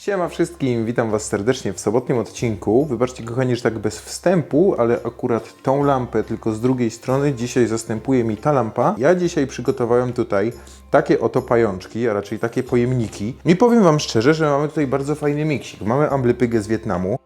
Siema wszystkim, witam Was serdecznie w sobotnim odcinku. Wybaczcie kochani, że tak bez wstępu, ale akurat tą lampę tylko z drugiej strony dzisiaj zastępuje mi ta lampa. Ja dzisiaj przygotowałem tutaj takie oto pajączki, a raczej takie pojemniki. I powiem Wam szczerze, że mamy tutaj bardzo fajny miksik. Mamy amblypygę z Wietnamu,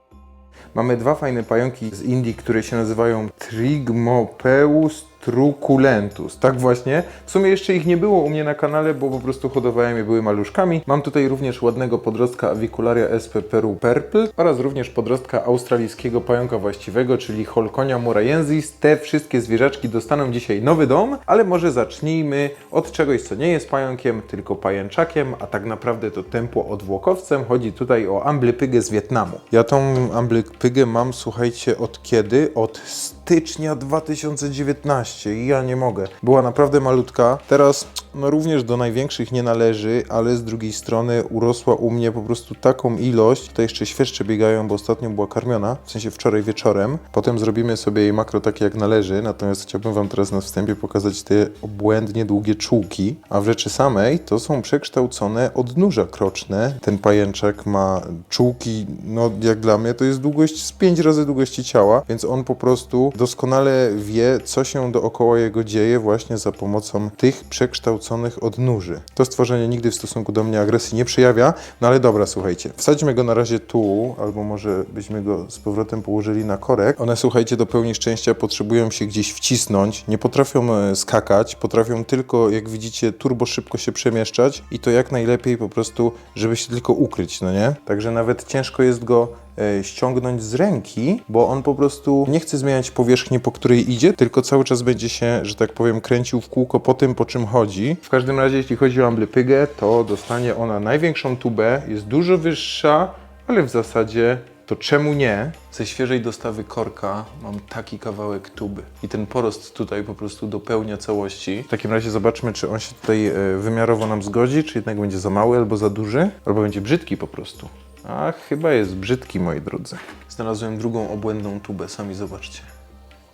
Mamy dwa fajne pająki z Indii, które się nazywają Trigmopeus truculentus. Tak właśnie. W sumie jeszcze ich nie było u mnie na kanale, bo po prostu hodowałem je, były maluszkami. Mam tutaj również ładnego podrostka Avicularia sp peru purple oraz również podrostka australijskiego pająka właściwego, czyli Holconia muraiensis. Te wszystkie zwierzaczki dostaną dzisiaj nowy dom, ale może zacznijmy od czegoś, co nie jest pająkiem, tylko pajęczakiem, a tak naprawdę to tempo odwłokowcem. Chodzi tutaj o amblypygę z Wietnamu. Ja tą amblypygę mam, słuchajcie, od kiedy? Od stycznia 2019 i ja nie mogę. Była naprawdę malutka. Teraz no również do największych nie należy, ale z drugiej strony urosła u mnie po prostu taką ilość. Tutaj jeszcze świerszcze biegają, bo ostatnio była karmiona, w sensie wczoraj wieczorem. Potem zrobimy sobie jej makro takie jak należy, natomiast chciałbym Wam teraz na wstępie pokazać te obłędnie długie czułki. A w rzeczy samej to są przekształcone odnóża kroczne. Ten pajęczak ma czułki, no jak dla mnie to jest długość z 5 razy długości ciała, więc on po prostu doskonale wie, co się dookoła jego dzieje właśnie za pomocą tych przekształconych odnóży. To stworzenie nigdy w stosunku do mnie agresji nie przejawia, no ale dobra, słuchajcie, wsadźmy go na razie tu, albo może byśmy go z powrotem położyli na korek. One, słuchajcie, do pełni szczęścia potrzebują się gdzieś wcisnąć, nie potrafią e, skakać, potrafią tylko, jak widzicie, turbo szybko się przemieszczać i to jak najlepiej po prostu, żeby się tylko ukryć, no nie? Także nawet ciężko jest go ściągnąć z ręki, bo on po prostu nie chce zmieniać powierzchni, po której idzie, tylko cały czas będzie się, że tak powiem, kręcił w kółko po tym, po czym chodzi. W każdym razie, jeśli chodzi o amblypygę, to dostanie ona największą tubę, jest dużo wyższa, ale w zasadzie to czemu nie? Ze świeżej dostawy korka mam taki kawałek tuby i ten porost tutaj po prostu dopełnia całości. W takim razie zobaczmy, czy on się tutaj e, wymiarowo nam zgodzi, czy jednak będzie za mały albo za duży, albo będzie brzydki po prostu. A chyba jest brzydki, moi drodzy. Znalazłem drugą obłędną tubę, sami zobaczcie.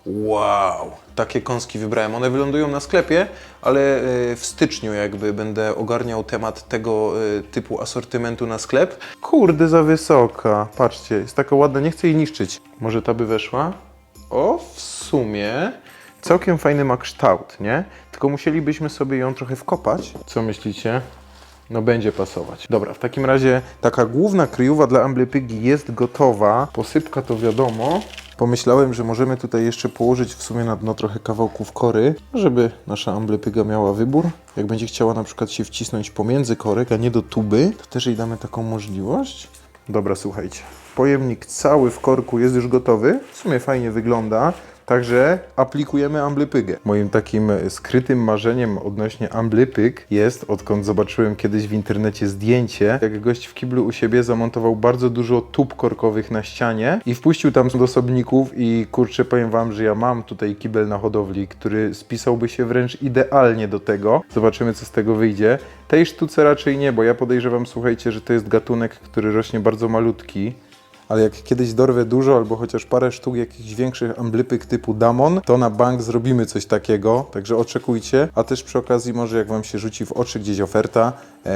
Wow! Takie kąski wybrałem. One wylądują na sklepie, ale e, w styczniu jakby będę ogarniał temat tego e, typu asortymentu na sklep. Kurde, za wysoka. Patrzcie, jest taka ładna, nie chcę jej niszczyć. Może ta by weszła? O, w sumie całkiem fajny ma kształt, nie? Tylko musielibyśmy sobie ją trochę wkopać. Co myślicie? No będzie pasować. Dobra, w takim razie taka główna kryjówa dla amblypygi jest gotowa. Posypka to wiadomo. Pomyślałem, że możemy tutaj jeszcze położyć w sumie na dno trochę kawałków kory, żeby nasza amblypyga miała wybór. Jak będzie chciała na przykład się wcisnąć pomiędzy korek, a nie do tuby, to też jej damy taką możliwość. Dobra, słuchajcie. Pojemnik cały w korku jest już gotowy. W sumie fajnie wygląda. Także aplikujemy amblypygę. Moim takim skrytym marzeniem odnośnie amblypyg jest, odkąd zobaczyłem kiedyś w internecie zdjęcie, jak gość w kiblu u siebie zamontował bardzo dużo tub korkowych na ścianie i wpuścił tam do osobników i kurczę, powiem wam, że ja mam tutaj kibel na hodowli, który spisałby się wręcz idealnie do tego. Zobaczymy, co z tego wyjdzie. Tej sztuce raczej nie, bo ja podejrzewam, słuchajcie, że to jest gatunek, który rośnie bardzo malutki ale jak kiedyś dorwę dużo albo chociaż parę sztuk jakichś większych amblypyk typu Damon, to na bank zrobimy coś takiego, także oczekujcie, a też przy okazji może jak Wam się rzuci w oczy gdzieś oferta,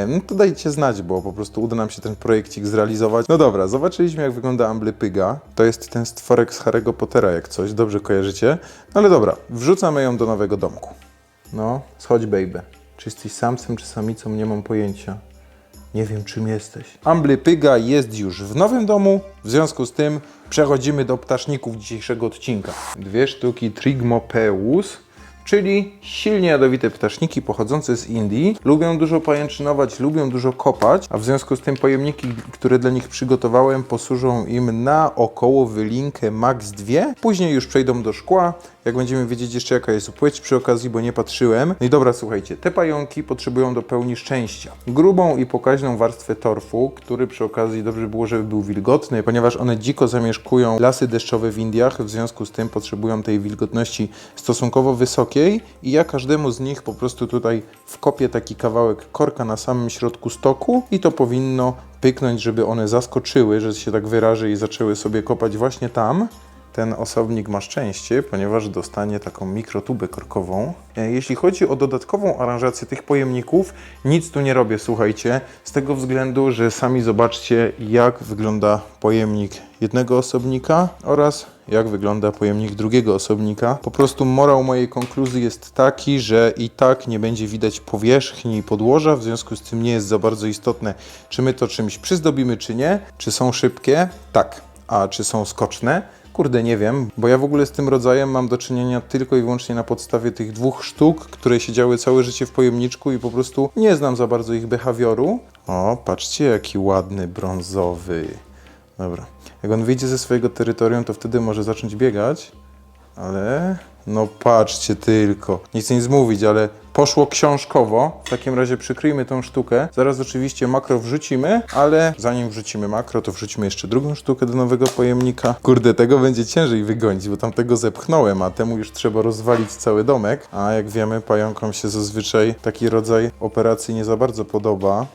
no to dajcie znać, bo po prostu uda nam się ten projekcik zrealizować. No dobra, zobaczyliśmy jak wygląda amblypyga, to jest ten stworek z Harry'ego Pottera jak coś, dobrze kojarzycie, no ale dobra, wrzucamy ją do nowego domku. No, schodź baby. Czy jesteś samcem czy samicą, nie mam pojęcia. Nie wiem, czym jesteś. Amblypyga jest już w nowym domu, w związku z tym przechodzimy do ptaszników dzisiejszego odcinka. Dwie sztuki Trigmopeus, czyli silnie jadowite ptaszniki pochodzące z Indii. Lubią dużo pajęczynować, lubią dużo kopać, a w związku z tym pojemniki, które dla nich przygotowałem, posłużą im na około wylinkę max 2. Później już przejdą do szkła, jak będziemy wiedzieć jeszcze jaka jest płeć przy okazji, bo nie patrzyłem. No i dobra, słuchajcie, te pająki potrzebują do pełni szczęścia. Grubą i pokaźną warstwę torfu, który przy okazji dobrze było, żeby był wilgotny, ponieważ one dziko zamieszkują lasy deszczowe w Indiach, w związku z tym potrzebują tej wilgotności stosunkowo wysokiej i ja każdemu z nich po prostu tutaj wkopię taki kawałek korka na samym środku stoku i to powinno pyknąć, żeby one zaskoczyły, że się tak wyrażę i zaczęły sobie kopać właśnie tam. Ten osobnik ma szczęście, ponieważ dostanie taką mikrotubę korkową. E, Jeśli chodzi o dodatkową aranżację tych pojemników, nic tu nie robię, słuchajcie, z tego względu, że sami zobaczcie, jak wygląda pojemnik jednego osobnika oraz jak wygląda pojemnik drugiego osobnika. Po prostu morał mojej konkluzji jest taki, że i tak nie będzie widać powierzchni podłoża, w związku z tym nie jest za bardzo istotne, czy my to czymś przyzdobimy, czy nie. Czy są szybkie? Tak. A czy są skoczne? Kurde, nie wiem, bo ja w ogóle z tym rodzajem mam do czynienia tylko i wyłącznie na podstawie tych dwóch sztuk, które siedziały całe życie w pojemniczku i po prostu nie znam za bardzo ich behawioru. O, patrzcie jaki ładny brązowy. Dobra. Jak on wyjdzie ze swojego terytorium, to wtedy może zacząć biegać, ale no patrzcie tylko. Nie chcę nic mówić, ale poszło książkowo. W takim razie przykryjmy tą sztukę. Zaraz oczywiście makro wrzucimy, ale zanim wrzucimy makro, to wrzucimy jeszcze drugą sztukę do nowego pojemnika. Kurde, tego będzie ciężej wygonić, bo tamtego zepchnąłem, a temu już trzeba rozwalić cały domek. A jak wiemy, pająkom się zazwyczaj taki rodzaj operacji nie za bardzo podoba.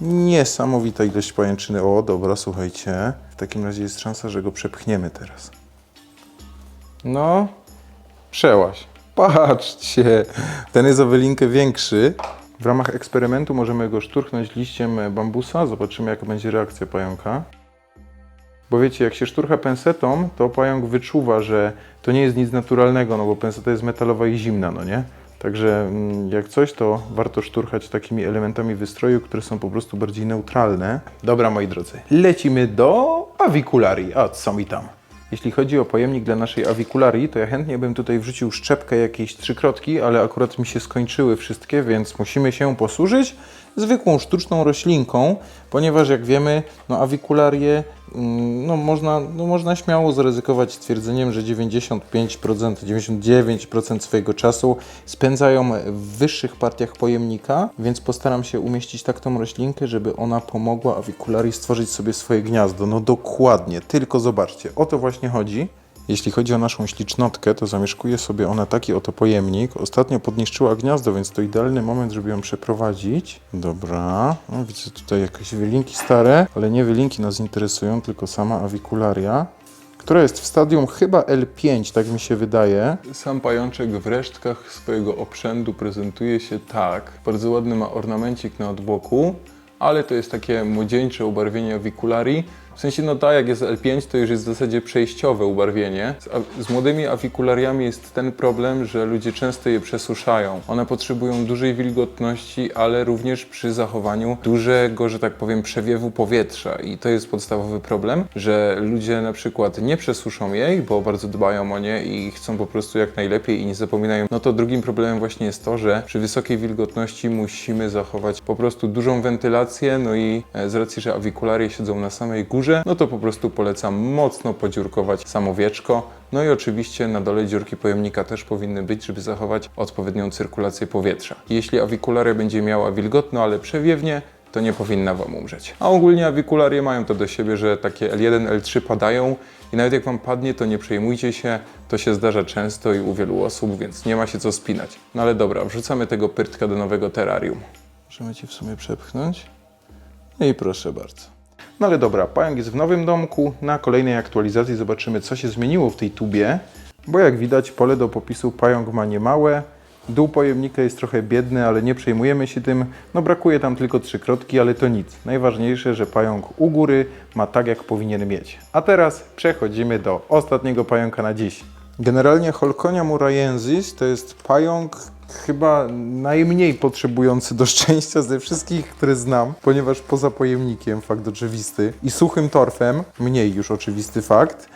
Niesamowita ilość pajęczyny. O, dobra, słuchajcie. W takim razie jest szansa, że go przepchniemy teraz. No, przełaś. Patrzcie, ten jest o wylinkę większy. W ramach eksperymentu możemy go szturchnąć liściem bambusa. Zobaczymy, jaka będzie reakcja pająka. Bo wiecie, jak się szturcha pensetą, to pająk wyczuwa, że to nie jest nic naturalnego, no bo penseta jest metalowa i zimna, no nie? Także mm, jak coś, to warto szturchać takimi elementami wystroju, które są po prostu bardziej neutralne. Dobra, moi drodzy, lecimy do awikularii. A co mi tam? Jeśli chodzi o pojemnik dla naszej awikularii, to ja chętnie bym tutaj wrzucił szczepkę jakiejś trzykrotki, ale akurat mi się skończyły wszystkie, więc musimy się posłużyć zwykłą sztuczną roślinką, ponieważ jak wiemy, no awikularie, mm, no można, no można śmiało zaryzykować stwierdzeniem, że 95%, 99% swojego czasu spędzają w wyższych partiach pojemnika, więc postaram się umieścić tak tą roślinkę, żeby ona pomogła awikularii stworzyć sobie swoje gniazdo. No dokładnie, tylko zobaczcie, o to właśnie chodzi. Jeśli chodzi o naszą ślicznotkę, to zamieszkuje sobie ona taki oto pojemnik. Ostatnio podniszczyła gniazdo, więc to idealny moment, żeby ją przeprowadzić. Dobra, no, widzę tutaj jakieś wylinki stare, ale nie wylinki nas interesują, tylko sama awikularia która jest w stadium chyba L5, tak mi się wydaje. Sam pajączek w resztkach swojego obrzędu prezentuje się tak. Bardzo ładny ma ornamencik na odboku, ale to jest takie młodzieńcze ubarwienie awikularii. W sensie, no tak, jak jest L5, to już jest w zasadzie przejściowe ubarwienie. Z, z młodymi awikulariami jest ten problem, że ludzie często je przesuszają. One potrzebują dużej wilgotności, ale również przy zachowaniu dużego, że tak powiem, przewiewu powietrza. I to jest podstawowy problem, że ludzie na przykład nie przesuszą jej, bo bardzo dbają o nie i chcą po prostu jak najlepiej i nie zapominają. No to drugim problemem właśnie jest to, że przy wysokiej wilgotności musimy zachować po prostu dużą wentylację, no i e, z racji, że awikularie siedzą na samej górze, no to po prostu polecam mocno podziurkować samo wieczko. No i oczywiście na dole dziurki pojemnika też powinny być, żeby zachować odpowiednią cyrkulację powietrza. Jeśli awikularia będzie miała wilgotno, ale przewiewnie, to nie powinna Wam umrzeć. A ogólnie awikularie mają to do siebie, że takie L1, L3 padają i nawet jak Wam padnie, to nie przejmujcie się, to się zdarza często i u wielu osób, więc nie ma się co spinać. No ale dobra, wrzucamy tego pyrtka do nowego terrarium. Możemy Ci w sumie przepchnąć? No i proszę bardzo. No ale dobra, pająk jest w nowym domku. Na kolejnej aktualizacji zobaczymy, co się zmieniło w tej tubie. Bo jak widać, pole do popisu pająk ma niemałe. Dół pojemnika jest trochę biedny, ale nie przejmujemy się tym. No brakuje tam tylko trzy krotki, ale to nic. Najważniejsze, że pająk u góry ma tak, jak powinien mieć. A teraz przechodzimy do ostatniego pająka na dziś. Generalnie Holconia murajensis to jest pająk chyba najmniej potrzebujący do szczęścia ze wszystkich, które znam, ponieważ poza pojemnikiem, fakt oczywisty, i suchym torfem, mniej już oczywisty fakt,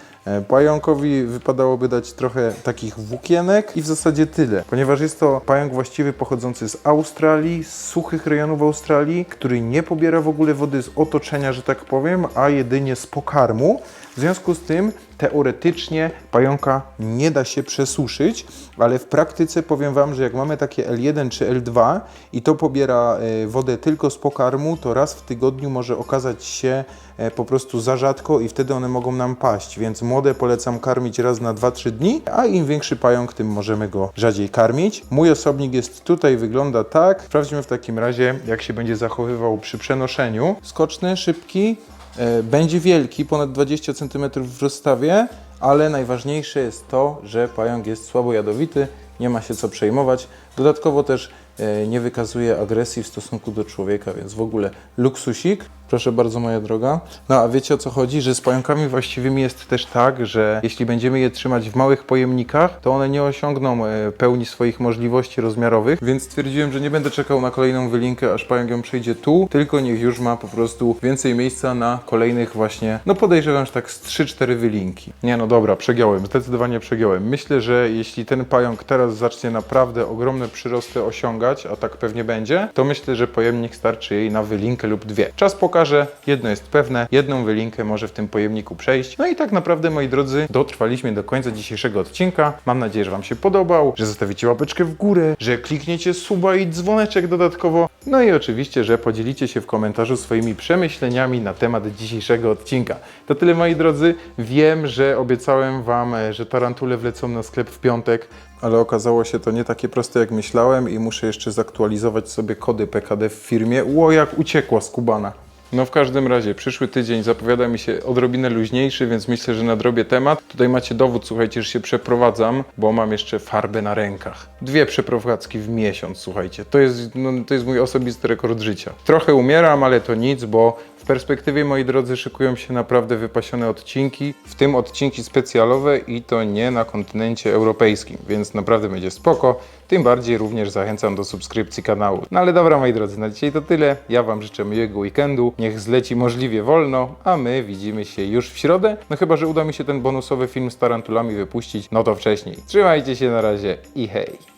pająkowi wypadałoby dać trochę takich włókienek i w zasadzie tyle, ponieważ jest to pająk właściwy pochodzący z Australii, z suchych rejonów Australii, który nie pobiera w ogóle wody z otoczenia, że tak powiem, a jedynie z pokarmu. W związku z tym teoretycznie pająka nie da się przesuszyć, ale w praktyce powiem Wam, że jak mamy takie L1 czy L2 i to pobiera e, wodę tylko z pokarmu, to raz w tygodniu może okazać się e, po prostu za rzadko i wtedy one mogą nam paść, więc młode polecam karmić raz na 2-3 dni, a im większy pająk, tym możemy go rzadziej karmić. Mój osobnik jest tutaj, wygląda tak. Sprawdźmy w takim razie, jak się będzie zachowywał przy przenoszeniu. Skoczny, szybki, E, Będzie wielki, ponad 20 cm w rozstawie, ale najważniejsze jest to, że pająk jest słabo jadowity, nie ma się co przejmować. Dodatkowo też e, nie wykazuje agresji w stosunku do człowieka, więc w ogóle luksusik. Proszę bardzo, moja droga. No a wiecie o co chodzi? Że z pająkami właściwymi jest też tak, że jeśli będziemy je trzymać w małych pojemnikach, to one nie osiągną e, pełni swoich możliwości rozmiarowych, więc stwierdziłem, że nie będę czekał na kolejną wylinkę, aż pająk ją przejdzie tu, tylko niech już ma po prostu więcej miejsca na kolejnych właśnie, no podejrzewam, że tak z 3-4 wylinki. Nie no dobra, przegiąłem, zdecydowanie przegiąłem. Myślę, że jeśli ten pająk teraz zacznie naprawdę ogromne przyrosty osiągać, a tak pewnie będzie, to myślę, że pojemnik starczy jej na wylinkę lub dwie. Czas pokaże, jedno jest pewne, jedną wylinkę może w tym pojemniku przejść. No i tak naprawdę, moi drodzy, dotrwaliśmy do końca dzisiejszego odcinka. Mam nadzieję, że Wam się podobał, że zostawicie łapeczkę w górę, że klikniecie suba i dzwoneczek dodatkowo. No i oczywiście, że podzielicie się w komentarzu swoimi przemyśleniami na temat dzisiejszego odcinka. To tyle, moi drodzy. Wiem, że obiecałem Wam, e, że tarantule wlecą na sklep w piątek, ale okazało się to nie takie proste jak myślałem i muszę jeszcze zaktualizować sobie kody PKD w firmie. Ło, jak uciekła z Kubana. No w każdym razie, przyszły tydzień zapowiada mi się odrobinę luźniejszy, więc myślę, że nadrobię temat. Tutaj macie dowód, słuchajcie, że się przeprowadzam, bo mam jeszcze farbę na rękach. Dwie przeprowadzki w miesiąc, słuchajcie. To jest, no, to jest mój osobisty rekord życia. Trochę umieram, ale to nic, bo perspektywie, moi drodzy, szykują się naprawdę wypasione odcinki, w tym odcinki specjalowe i to nie na kontynencie europejskim, więc naprawdę będzie spoko. Tym bardziej również zachęcam do subskrypcji kanału. No ale dobra, moi drodzy, na dzisiaj to tyle. Ja Wam życzę miłego weekendu. Niech zleci możliwie wolno, a my widzimy się już w środę. No chyba, że uda mi się ten bonusowy film z tarantulami wypuścić, no to wcześniej. Trzymajcie się na razie i hej!